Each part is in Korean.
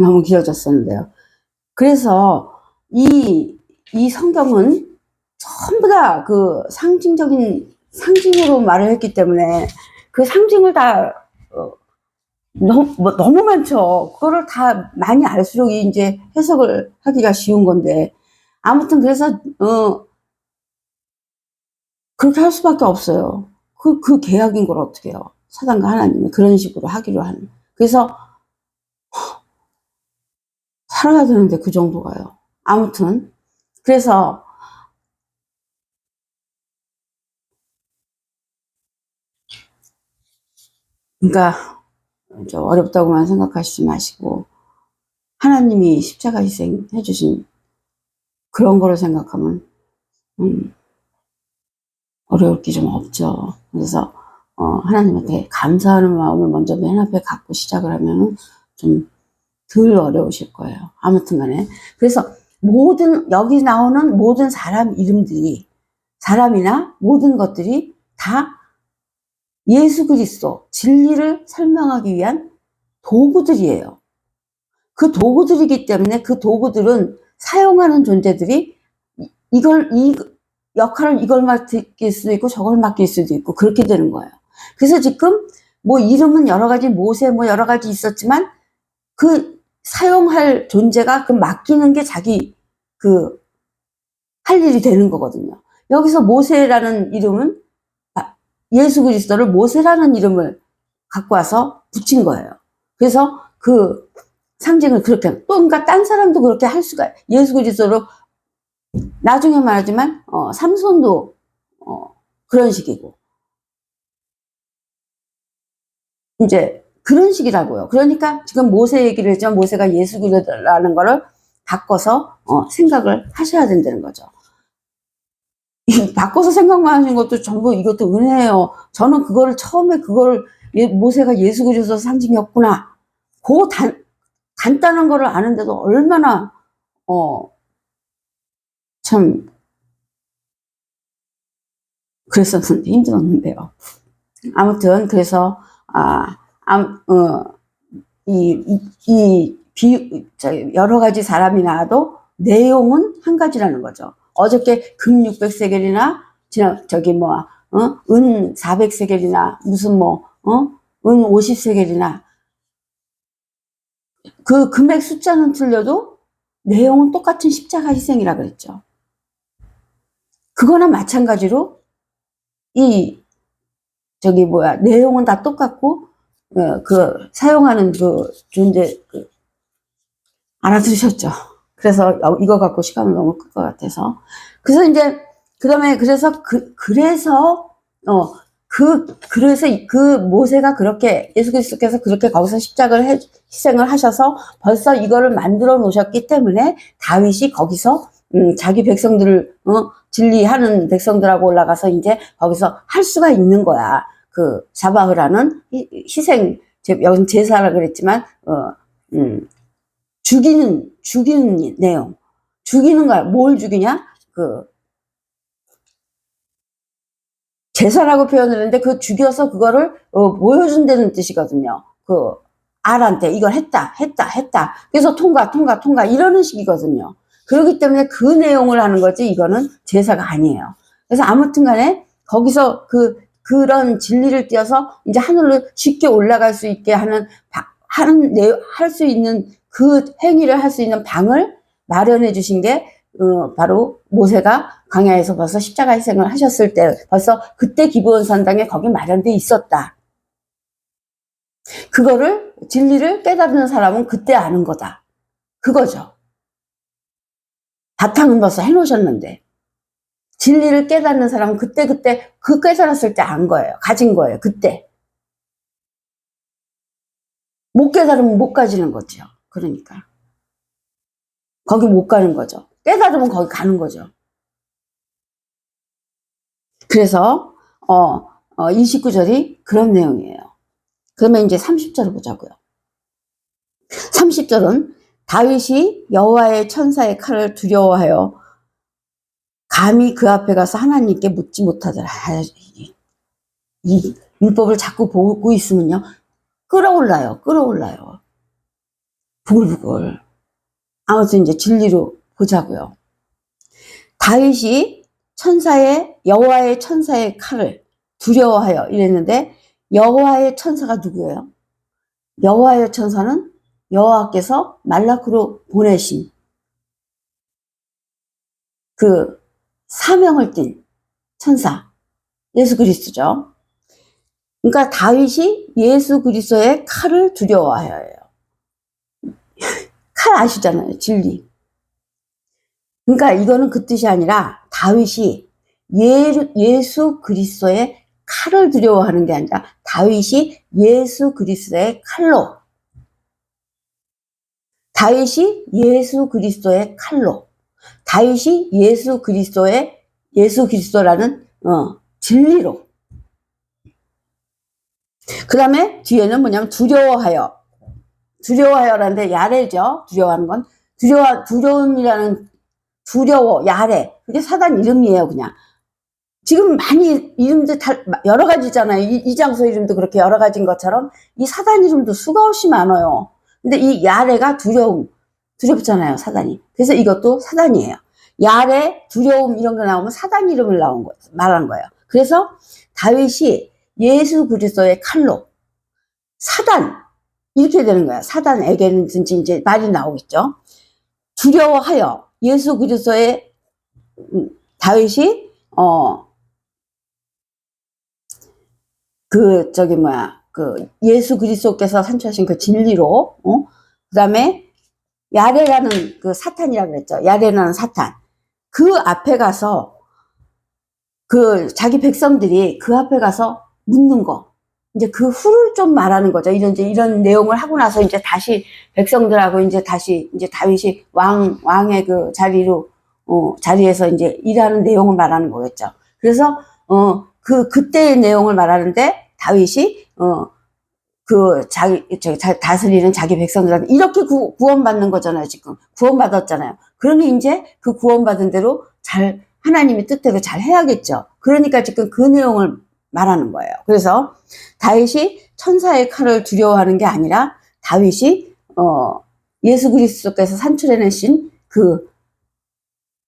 너무 길어졌었는데요. 그래서 이, 이 성경은 전부 다 그 상징적인, 상징으로 말을 했기 때문에 그 상징을 다, 어, 너무, 뭐 너무 많죠. 그거를 다 많이 알수록 이제 해석을 하기가 쉬운 건데. 아무튼 그래서, 어, 그렇게 할 수밖에 없어요. 그, 그 계약인 걸 어떻게 해요. 사단과 하나님이 그런 식으로 하기로 하는. 그래서, 살아야 되는데 그 정도가요. 아무튼 그래서 그러니까 좀 어렵다고만 생각하시지 마시고 하나님이 십자가 희생해 주신 그런 거를 생각하면 음, 어려울 게 좀 없죠. 그래서 어, 하나님한테 감사하는 마음을 먼저 맨 앞에 갖고 시작을 하면은 좀 덜 어려우실 거예요. 아무튼 간에. 그래서 모든, 여기 나오는 모든 사람 이름들이, 사람이나 모든 것들이 다 예수 그리스도, 진리를 설명하기 위한 도구들이에요. 그 도구들이기 때문에 그 도구들은 사용하는 존재들이 이- 이걸, 이 역할을 이걸 맡길 수도 있고 저걸 맡길 수도 있고 그렇게 되는 거예요. 그래서 지금 뭐 이름은 여러 가지 모세 뭐 여러 가지 있었지만 그 사용할 존재가 그 맡기는 게 자기 그 할 일이 되는 거거든요. 여기서 모세라는 이름은 아, 예수 그리스도를 모세라는 이름을 갖고 와서 붙인 거예요. 그래서 그 상징을 그렇게 또 그러니까 딴 사람도 그렇게 할 수가 예수 그리스도로 나중에 말하지만 어, 삼손도 어, 그런 식이고 이제 그런 식이라고요. 그러니까 지금 모세 얘기를 했지만 모세가 예수 그리스도라는 거를 바꿔서 어, 생각을 하셔야 된다는 거죠. 이 바꿔서 생각만 하신 것도 전부 이것도 은혜예요. 저는 그거를 처음에 그걸 예- 모세가 예수 그리스도 상징이었구나. 그 단, 간단한 거를 아는데도 얼마나 어, 참 그랬었는데 힘들었는데요. 아무튼 그래서 아, 암, 어, 이, 이, 이 여러 가지 사람이 나와도 내용은 한 가지라는 거죠. 어저께 금 600세겔이나, 지난, 저기 뭐, 어? 은 400세겔이나, 무슨 뭐, 어? 은 50세겔이나, 그 금액 숫자는 틀려도 내용은 똑같은 십자가 희생이라 그랬죠. 그거나 마찬가지로 이 저기 뭐야 내용은 다 똑같고 어, 그 사용하는 그 존재 그 알아들으셨죠? 그래서 여- 이거 갖고 시간을 너무 끌 것 같아서 그래서 이제 그다음에 그래서 그 그래서 어 그 그래서 이- 그 모세가 그렇게 예수 그리스도께서 그렇게 거기서 십자가를 해, 희생을 하셔서 벌써 이거를 만들어 놓으셨기 때문에 다윗이 거기서 음, 자기 백성들을 어, 진리하는 백성들하고 올라가서 이제 거기서 할 수가 있는 거야. 그 사바흐라는 희- 희생 제- 여기 제사라 그랬지만 어, 음, 죽이는 죽이는 내용 죽이는 거야. 뭘 죽이냐? 그 제사라고 표현을 했는데 그 죽여서 그거를 어, 보여준다는 뜻이거든요. 그 알한테 이걸 했다, 했다, 했다. 그래서 통과, 통과, 통과 이러는 식이거든요. 그렇기 때문에 그 내용을 하는 거지 이거는 제사가 아니에요. 그래서 아무튼 간에 거기서 그 그런 진리를 띄어서 이제 하늘로 쉽게 올라갈 수 있게 하는 바- 하는 할 수 있는 그 행위를 할 수 있는 방을 마련해 주신 게 어, 바로 모세가 광야에서 벌써 십자가 희생을 하셨을 때 벌써 그때 기브온 산당에 거기 마련돼 있었다. 그거를 진리를 깨닫는 사람은 그때 아는 거다. 그거죠. 바탕은 벌써 해놓으셨는데 진리를 깨닫는 사람은 그때 그때 그 깨달았을 때 안 거예요. 가진 거예요. 그때 못 깨달으면 못 가지는 거죠. 그러니까 거기 못 가는 거죠. 깨달으면 거기 가는 거죠. 그래서 어, 어 29절이 그런 내용이에요. 그러면 이제 30절을 보자고요. 30절은 다윗이 여호와의 천사의 칼을 두려워하여 감히 그 앞에 가서 하나님께 묻지 못하더라. 아, 이, 이 율법을 자꾸 보고 있으면요. 끌어올라요. 끌어올라요. 부글부글. 아무튼 이제 진리로 보자고요. 다윗이 천사의 여호와의 천사의 칼을 두려워하여 이랬는데 여호와의 천사가 누구예요? 여호와의 천사는 여호와께서 말라크로 보내신 그 사명을 띤 천사 예수 그리스도죠. 그러니까 다윗이 예수 그리스도의 칼을 두려워하여요. 칼 아시잖아요, 진리. 그러니까 이거는 그 뜻이 아니라 다윗이 예, 예수 그리스도의 칼을 두려워하는 게 아니라 다윗이 예수 그리스도의 칼로 다윗이 예수 그리스도의 칼로 다윗이 예수 그리스도의 예수 그리스도라는 어, 진리로. 그 다음에 뒤에는 뭐냐면 두려워하여. 두려워하여라는데 야레죠. 두려워하는 건 두려워 두려움이라는 두려워 야레 그게 사단 이름이에요 그냥. 지금 많이 이름도 다 여러 가지잖아요. 이, 이 장소 이름도 그렇게 여러 가지인 것처럼 이 사단 이름도 수가 없이 많아요. 근데 이 야레가 두려움 두렵잖아요 사단이 그래서 이것도 사단이에요 야레 두려움 이런 거 나오면 사단 이름을 나온 거 말한 거예요 그래서 다윗이 예수 그리스도의 칼로 사단 이렇게 되는 거야. 사단에게는 이제 말이 나오겠죠. 두려워하여 예수 그리스도의 음, 다윗이 어 그 저기 뭐야 그 예수 그리스도께서 산출하신 그 진리로 어? 그다음에 야레라는 그 사탄이라 그랬죠. 야레라는 사탄 그 앞에 가서 그 자기 백성들이 그 앞에 가서 묻는 거 이제 그 후를 좀 말하는 거죠. 이런 이제 이런 내용을 하고 나서 이제 다시 백성들하고 이제 다시 이제 다윗이 왕 왕의 그 자리로 어 자리에서 이제 일하는 내용을 말하는 거겠죠. 그래서 어 그 그때의 내용을 말하는데 다윗이 어 그 자기 저 다스리는 자기 백성들한테 이렇게 구, 구원받는 거잖아요. 지금 구원받았잖아요. 그러니 이제 그 구원받은 대로 잘 하나님의 뜻대로 잘 해야겠죠. 그러니까 지금 그 내용을 말하는 거예요. 그래서 다윗이 천사의 칼을 두려워하는 게 아니라 다윗이 어, 예수 그리스도께서 산출해내신 그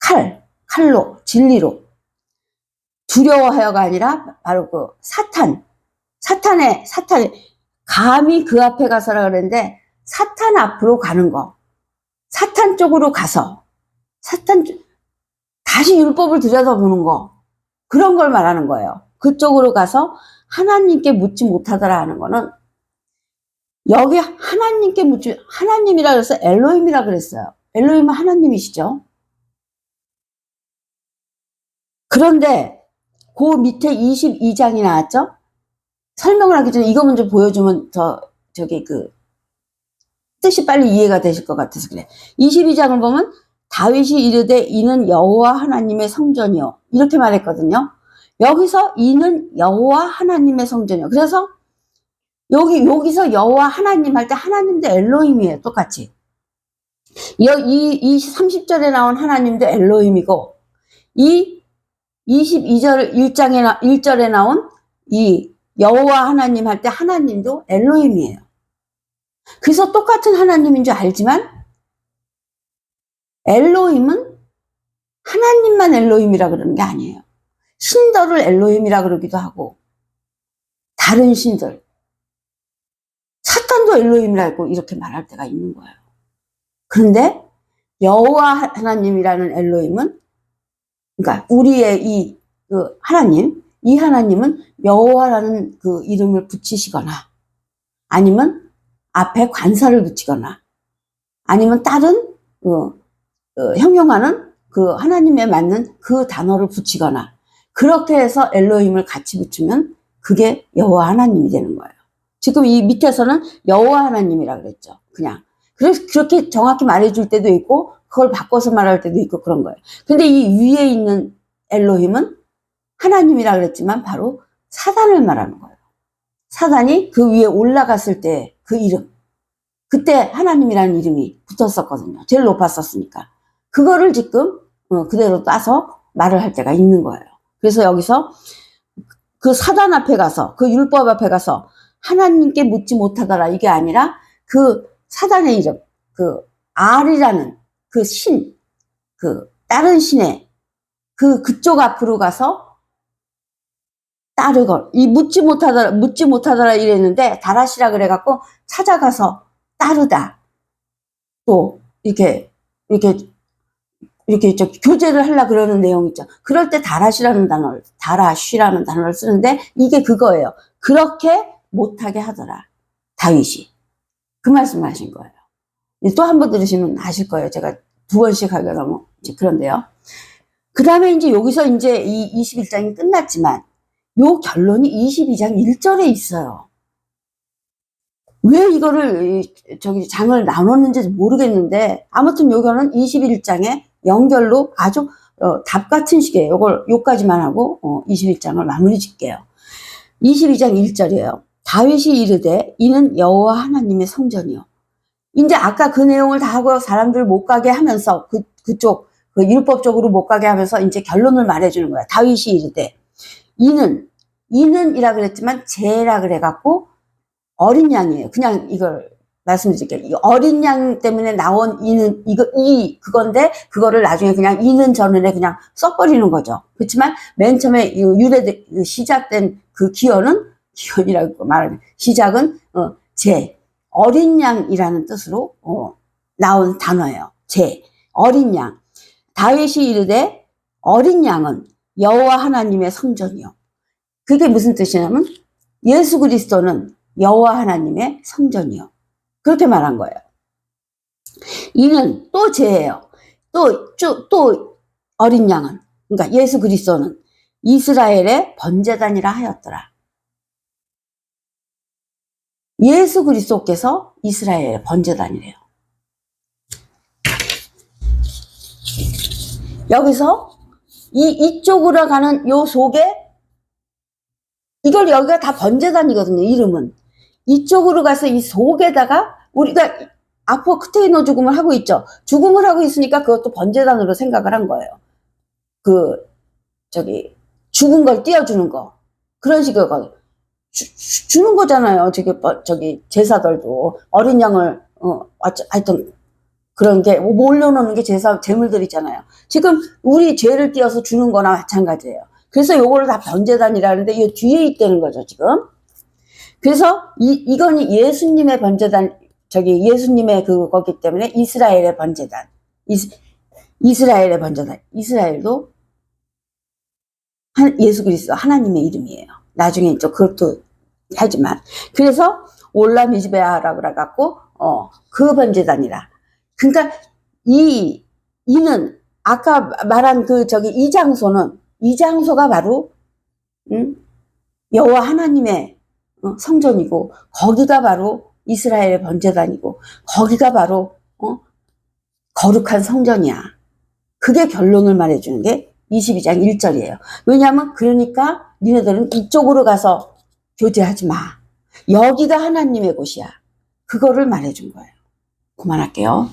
칼, 칼로 진리로 두려워하여가 아니라 바로 그 사탄, 사탄의 사탄 감히 그 앞에 가서라 그랬는데 사탄 앞으로 가는 거, 사탄 쪽으로 가서 사탄 다시 율법을 들여다보는 거 그런 걸 말하는 거예요. 그쪽으로 가서 하나님께 묻지 못하더라 하는 거는 여기 하나님께 묻지 하나님이라 그래서 엘로힘이라 그랬어요. 엘로힘은 하나님이시죠. 그런데 그 밑에 22장이 나왔죠? 설명을 하기 전에 이거 먼저 보여주면 더 저기 그 뜻이 빨리 이해가 되실 것 같아서 그래. 22장을 보면 다윗이 이르되 이는 여호와 하나님의 성전이요 이렇게 말했거든요. 여기서 이는 여호와 하나님의 성전이요. 그래서 여기 여기서 여호와 하나님 할 때 하나님도 엘로힘이에요. 똑같이. 이, 이 30절에 나온 하나님도 엘로힘이고 이 22절 1장에 나, 1절에 나온 이 여호와 하나님 할 때 하나님도 엘로힘이에요. 그래서 똑같은 하나님인 줄 알지만 엘로힘은 하나님만 엘로힘이라 그러는 게 아니에요. 신들을 엘로힘이라 그러기도 하고 다른 신들 사탄도 엘로힘이라고 이렇게 말할 때가 있는 거예요. 그런데 여호와 하나님이라는 엘로힘은 그러니까 우리의 이 그 하나님 이 하나님은 여호와라는 그 이름을 붙이시거나 아니면 앞에 관사를 붙이거나 아니면 다른 어, 어, 형용하는 그 하나님에 맞는 그 단어를 붙이거나 그렇게 해서 엘로힘을 같이 붙이면 그게 여호와 하나님이 되는 거예요. 지금 이 밑에서는 여호와 하나님이라 그랬죠. 그냥. 그래서 그렇게 정확히 말해줄 때도 있고 그걸 바꿔서 말할 때도 있고 그런 거예요. 근데 이 위에 있는 엘로힘은 하나님이라 그랬지만 바로 사단을 말하는 거예요. 사단이 그 위에 올라갔을 때 그 이름. 그때 하나님이라는 이름이 붙었었거든요. 제일 높았었으니까. 그거를 지금 어, 그대로 따서 말을 할 때가 있는 거예요. 그래서 여기서 그 사단 앞에 가서 그 율법 앞에 가서 하나님께 묻지 못하더라 이게 아니라 그 사단의 이름 그 알이라는 그 신, 그 다른 신의 그 그쪽 앞으로 가서 따르걸 이 묻지 못하더라 묻지 못하더라 이랬는데 다라시라 그래갖고 찾아가서 따르다 또 이렇게 이렇게 이렇게 저 교제를 하려 그러는 내용 있죠. 그럴 때 다라시라는 단어를 다라쉬라는 단어를 쓰는데 이게 그거예요. 그렇게 못하게 하더라 다윗이 그 말씀을 하신 거예요. 또 한 번 들으시면 아실 거예요. 제가 두 번씩 하게 너무 이제 그런데요. 그 다음에 이제 여기서 이제 이 21장이 끝났지만 요 결론이 22장 1절에 있어요. 왜 이거를 이- 저기 장을 나눴는지 모르겠는데 아무튼 요거는 21장의 연결로 아주 어, 답 같은 식이에요. 요걸 요까지만 하고 어, 21장을 마무리 짓게요. 22장 1절이에요. 다윗이 이르되 이는 여호와 하나님의 성전이요. 이제 아까 그 내용을 다 하고 사람들 못 가게 하면서 그 그쪽 그 율법적으로 못 가게 하면서 이제 결론을 말해 주는 거야. 다윗이 이르되 이는 이는 이라 그랬지만 제라 그래갖고 어린 양이에요. 그냥 이걸 말씀드릴게요. 이 어린 양 때문에 나온 이는 이거 이 그건데 그거를 나중에 그냥 이는 전원에 그냥 써버리는 거죠. 그렇지만 맨 처음에 이 유래 시작된 그 기원은 기원이라고 말하는 시작은 어, 제 어린 양이라는 뜻으로 어, 나온 단어예요. 제 어린 양. 다윗이 이르되 어린 양은 여호와 하나님의 성전이요. 그게 무슨 뜻이냐면 예수 그리스도는 여호와 하나님의 성전이요. 그렇게 말한 거예요. 이는 또 죄예요. 또, 또, 또 어린 양은 그러니까 예수 그리스도는 이스라엘의 번제단이라 하였더라. 예수 그리스도께서 이스라엘의 번제단이래요. 여기서 이 이쪽으로 가는 요 속에 이걸 여기가 다 번제단이거든요. 이름은 이쪽으로 가서 이 속에다가 우리가 아포 크테이노 죽음을 하고 있죠. 죽음을 하고 있으니까 그것도 번제단으로 생각을 한 거예요. 그 저기 죽은 걸 띄워주는 거 그런 식이거든. 주, 주- 주는 거잖아요. 저기 뭐, 저기 제사들도 어린 양을 어 하여튼- 하여튼 그런 게 몰려놓는 게 제사 제물들이잖아요. 지금 우리 죄를 띄어서 주는 거나 마찬가지예요. 그래서 요거를 다 번제단이라는데 이 뒤에 있다는 거죠 지금. 그래서 이 이건 예수님의 번제단 저기 예수님의 그거기 때문에 이스라엘의 번제단 이스, 이스라엘의 번제단 이스라엘도 한- 예수 그리스도 하나님의 이름이에요. 나중에 또 그것도 하지만 그래서 올라미즈베아라고 그래갖고 어 그 번제단이라. 그러니까 이 이는 아까 말한 그 저기 이 장소는 이 장소가 바로 음? 여호와 하나님의 어, 성전이고 거기가 바로 이스라엘의 번제단이고 거기가 바로 어? 거룩한 성전이야. 그게 결론을 말해주는 게 22장 1절이에요. 왜냐하면 그러니까 니네들은 이쪽으로 가서 교제하지 마. 여기가 하나님의 곳이야. 그거를 말해준 거예요. 그만할게요.